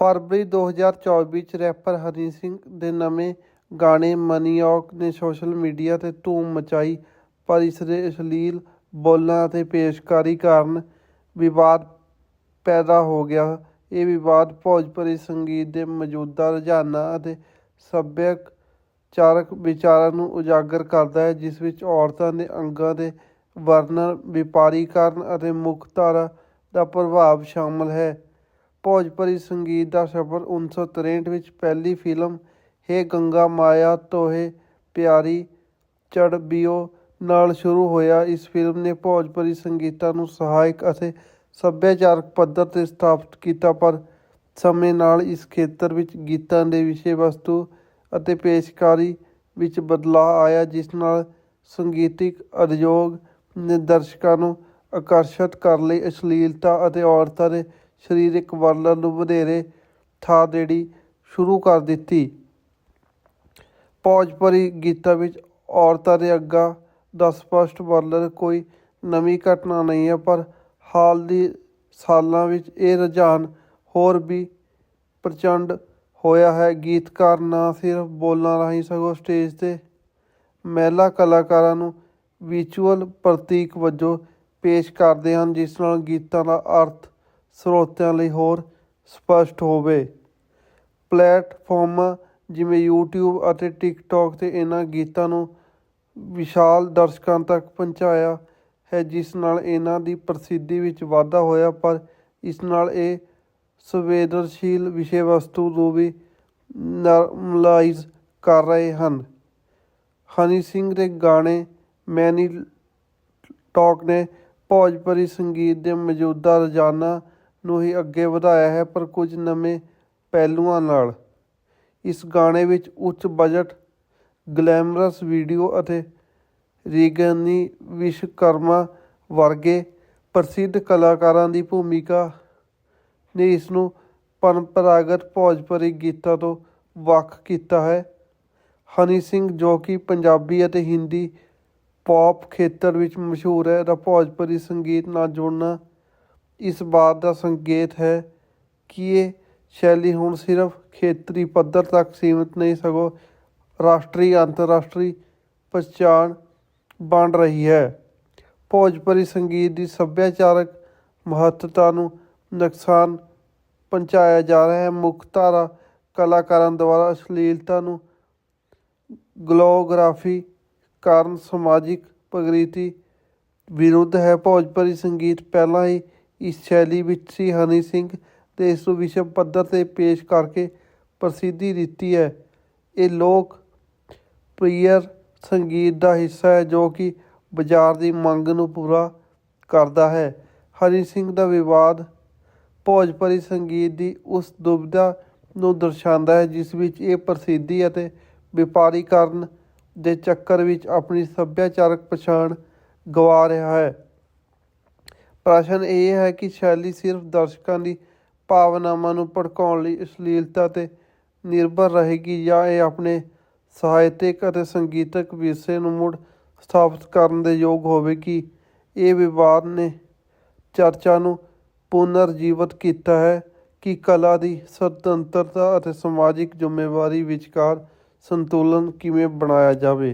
ਫਰਵਰੀ 2024 ਵਿੱਚ ਰੈਪਰ ਹਰੀ ਸਿੰਘ ਦੇ ਨਵੇਂ ਗਾਣੇ ਮਨੀਓਕ ਨੇ ਸੋਸ਼ਲ ਮੀਡੀਆ 'ਤੇ ਧੂਮ ਮਚਾਈ। ਪਰ ਇਸ ਦੇ ਅਸ਼ਲੀਲ ਬੋਲਾਂ ਅਤੇ ਪੇਸ਼ਕਾਰੀ ਕਾਰਨ ਵਿਵਾਦ ਪੈਦਾ ਹੋ ਗਿਆ। ਇਹ ਵਿਵਾਦ ਭੋਜਪੁਰੀ ਸੰਗੀਤ ਦੇ ਮੌਜੂਦਾ ਰੁਝਾਨਾਂ ਅਤੇ ਸੱਭਿਆਚਾਰਕ ਵਿਚਾਰਾਂ ਨੂੰ ਉਜਾਗਰ ਕਰਦਾ ਹੈ, ਜਿਸ ਵਿੱਚ ਔਰਤਾਂ ਦੇ ਅੰਗਾਂ ਦੇ ਵਰਣਨ ਵਪਾਰੀਕਰਨ ਅਤੇ ਮੁੱਖ ਧਾਰਾ ਦਾ ਪ੍ਰਭਾਵ ਸ਼ਾਮਲ ਹੈ। ਭੋਜਪੁਰੀ ਸੰਗੀਤ ਦਾ ਸਫ਼ਰ 1963 ਵਿੱਚ ਪਹਿਲੀ ਫਿਲਮ ਹੇ ਗੰਗਾ ਮਾਇਆ ਤੋਹੇ ਪਿਆਰੀ ਚੜਬੀਓ ਨਾਲ ਸ਼ੁਰੂ ਹੋਇਆ। ਇਸ ਫਿਲਮ ਨੇ ਭੋਜਪੁਰੀ ਸੰਗੀਤਾਂ ਨੂੰ ਸਹਾਇਕ ਅਤੇ ਸੱਭਿਆਚਾਰਕ ਪੱਧਰ ਤੇ ਸਥਾਪਿਤ ਕੀਤਾ, ਪਰ ਸਮੇਂ ਨਾਲ ਇਸ ਖੇਤਰ ਵਿੱਚ ਗੀਤਾਂ ਦੇ ਵਿਸ਼ੇ, ਵਸਤੂ ਅਤੇ ਪੇਸ਼ਕਾਰੀ ਵਿੱਚ ਬਦਲਾਅ ਆਇਆ, ਜਿਸ ਨਾਲ ਸੰਗੀਤਿਕ ਉਦਯੋਗ ਨੇ ਦਰਸ਼ਕਾਂ ਨੂੰ ਆਕਰਸ਼ਿਤ ਕਰਨ ਲਈ ਅਸ਼ਲੀਲਤਾ ਅਤੇ ਔਰਤਾਂ ਦੇ ਸਰੀਰਕ ਵਰਣਨ ਨੂੰ ਵਧੇਰੇ ਥਾਂ ਦੇਣੀ ਸ਼ੁਰੂ ਕਰ ਦਿੱਤੀ। ਭੌਜਪਰੀ ਗੀਤਾਂ ਵਿੱਚ ਔਰਤਾਂ ਦੇ ਅੱਗਾ ਦਾ ਸਪਸ਼ਟ ਵਰਣਨ ਕੋਈ ਨਵੀਂ ਘਟਨਾ ਨਹੀਂ ਹੈ, ਪਰ ਹਾਲ ਦੀ ਸਾਲਾਂ ਵਿੱਚ ਇਹ ਰੁਝਾਨ ਹੋਰ ਵੀ ਪ੍ਰਚੰਡ ਹੋਇਆ ਹੈ। ਗੀਤਕਾਰ ਨਾ ਸਿਰਫ ਬੋਲਾਂ ਰਾਹੀਂ ਸਗੋਂ ਸਟੇਜ ਤੇ ਮਹਿਲਾ ਕਲਾਕਾਰਾਂ ਨੂੰ ਵਿਚੁਅਲ ਪ੍ਰਤੀਕ ਵਜੋਂ ਪੇਸ਼ ਕਰਦੇ ਹਨ, ਜਿਸ ਨਾਲ ਗੀਤਾਂ ਦਾ ਅਰਥ ਸਰੋਤਿਆਂ ਲਈ ਹੋਰ ਸਪਸ਼ਟ ਹੋਵੇ। ਪਲੇਟਫਾਰਮਾਂ ਜਿਵੇਂ YouTube ਅਤੇ TikTok ਤੇ ਇਹਨਾਂ ਗੀਤਾਂ ਨੂੰ ਵਿਸ਼ਾਲ ਦਰਸ਼ਕਾਂ ਤੱਕ ਪਹੁੰਚਾਇਆ ਹੈ, ਜਿਸ ਨਾਲ ਇਹਨਾਂ ਦੀ ਪ੍ਰਸਿੱਧੀ ਵਿੱਚ ਵਾਧਾ ਹੋਇਆ, ਪਰ ਇਸ ਨਾਲ ਇਹ ਸੰਵੇਦਨਸ਼ੀਲ ਵਿਸ਼ੇ ਵਸਤੂ ਨੂੰ ਵੀ ਨਾਰਮਲਾਈਜ਼ ਕਰ ਰਹੇ ਹਨ। ਹਨੀ ਸਿੰਘ ਦੇ ਗਾਣੇ ਮੈਨੀ ਟਾਕ ਨੇ ਭੋਜਪੁਰੀ ਸੰਗੀਤ ਦੇ ਮੌਜੂਦਾ ਰੋਜ਼ਾਨਾ ਨੂੰ ਹੀ ਅੱਗੇ ਵਧਾਇਆ ਹੈ ਪਰ ਕੁਝ ਨਵੇਂ ਪਹਿਲੂਆਂ ਨਾਲ। ਇਸ ਗਾਣੇ ਵਿੱਚ ਉੱਚ ਬਜਟ, ਗਲੈਮਰਸ ਵੀਡੀਓ ਅਤੇ ਰੀਗਨੀ ਵਿਸ਼ਵਕਰਮਾ ਵਰਗੇ ਪ੍ਰਸਿੱਧ ਕਲਾਕਾਰਾਂ ਦੀ ਭੂਮਿਕਾ ਨੇ ਇਸ ਨੂੰ ਪਰੰਪਰਾਗਤ ਭੋਜਪੁਰੀ ਗੀਤਾਂ ਤੋਂ ਵੱਖ ਕੀਤਾ ਹੈ। ਹਨੀ ਸਿੰਘ ਜੋ ਕਿ ਪੰਜਾਬੀ ਅਤੇ ਹਿੰਦੀ ਪੌਪ ਖੇਤਰ ਵਿੱਚ ਮਸ਼ਹੂਰ ਹੈ ਦਾ ਭੋਜਪੁਰੀ ਸੰਗੀਤ ਨਾਲ ਜੁੜਨਾ ਇਸ ਬਾਤ ਦਾ ਸੰਕੇਤ ਹੈ ਕਿ ਇਹ ਸ਼ੈਲੀ ਹੁਣ ਸਿਰਫ ਖੇਤਰੀ ਪੱਧਰ ਤੱਕ ਸੀਮਿਤ ਨਹੀਂ, ਸਗੋਂ ਰਾਸ਼ਟਰੀ, ਅੰਤਰਰਾਸ਼ਟਰੀ ਪਛਾਣ ਬਣ ਰਹੀ ਹੈ। ਭੋਜਪੁਰੀ ਸੰਗੀਤ ਦੀ ਸੱਭਿਆਚਾਰਕ ਮਹੱਤਤਾ ਨੂੰ ਨੁਕਸਾਨ ਪਹੁੰਚਾਇਆ ਜਾ ਰਿਹਾ ਹੈ। ਮੁੱਖ ਧਾਰਾ ਕਲਾਕਾਰਾਂ ਦੁਆਰਾ ਅਸ਼ਲੀਲਤਾ ਨੂੰ ਗਲੋਗ੍ਰਾਫੀ ਕਾਰਨ ਸਮਾਜਿਕ ਪ੍ਰਗਤੀ ਵਿਰੁੱਧ ਹੈ। ਭੋਜਪੁਰੀ ਸੰਗੀਤ ਪਹਿਲਾਂ ਹੀ ਇਸ ਸ਼ੈਲੀ ਵਿੱਚ ਸੀ ਹਨੀ ਸਿੰਘ ਤੇ ਇਸ ਨੂੰ ਵਿਸ਼ਵ ਪੱਧਰ ਤੇ ਪੇਸ਼ ਕਰਕੇ ਪ੍ਰਸਿੱਧੀ ਦਿੱਤੀ ਹੈ। ਇਹ ਲੋਕ ਪ੍ਰੀਅਰ ਸੰਗੀਤ ਦਾ ਹਿੱਸਾ ਹੈ ਜੋ ਕਿ ਬਾਜ਼ਾਰ ਦੀ ਮੰਗ ਨੂੰ ਪੂਰਾ ਕਰਦਾ ਹੈ। ਹਰੀ ਸਿੰਘ ਦਾ ਵਿਵਾਦ ਭੋਜਪੁਰੀ ਸੰਗੀਤ ਦੀ ਉਸ ਦੁਬਿਧਾ ਨੂੰ ਦਰਸਾਉਂਦਾ ਹੈ, ਜਿਸ ਵਿੱਚ ਇਹ ਪ੍ਰਸਿੱਧੀ ਅਤੇ ਵਪਾਰੀਕਰਨ ਦੇ ਚੱਕਰ ਵਿੱਚ ਆਪਣੀ ਸੱਭਿਆਚਾਰਕ ਪਛਾਣ ਗਵਾ ਰਿਹਾ ਹੈ। ਪ੍ਰਸ਼ਨ ਇਹ ਹੈ ਕਿ ਸ਼ੈਲੀ ਸਿਰਫ ਦਰਸ਼ਕਾਂ ਦੀ ਭਾਵਨਾਵਾਂ ਨੂੰ ਭੜਕਾਉਣ ਲਈ ਅਸ਼ਲੀਲਤਾ ਤੇ ਨਿਰਭਰ ਰਹੇਗੀ ਜਾਂ ਇਹ ਆਪਣੇ ਸਾਹਿਤਿਕ ਅਤੇ ਸੰਗੀਤਕ ਵਿਰਸੇ ਨੂੰ ਮੁੜ ਸਥਾਪਿਤ ਕਰਨ ਦੇ ਯੋਗ ਹੋਵੇਗੀ ਇਹ ਵਿਵਾਦ ਨੇ ਚਰਚਾ ਨੂੰ ਪੁਨਰ ਜੀਵਤ ਕੀਤਾ ਹੈ ਕਿ ਕਲਾ ਦੀ ਸੁਤੰਤਰਤਾ ਅਤੇ ਸਮਾਜਿਕ ਜ਼ਿੰਮੇਵਾਰੀ ਵਿਚਕਾਰ ਸੰਤੁਲਨ ਕਿਵੇਂ ਬਣਾਇਆ ਜਾਵੇ।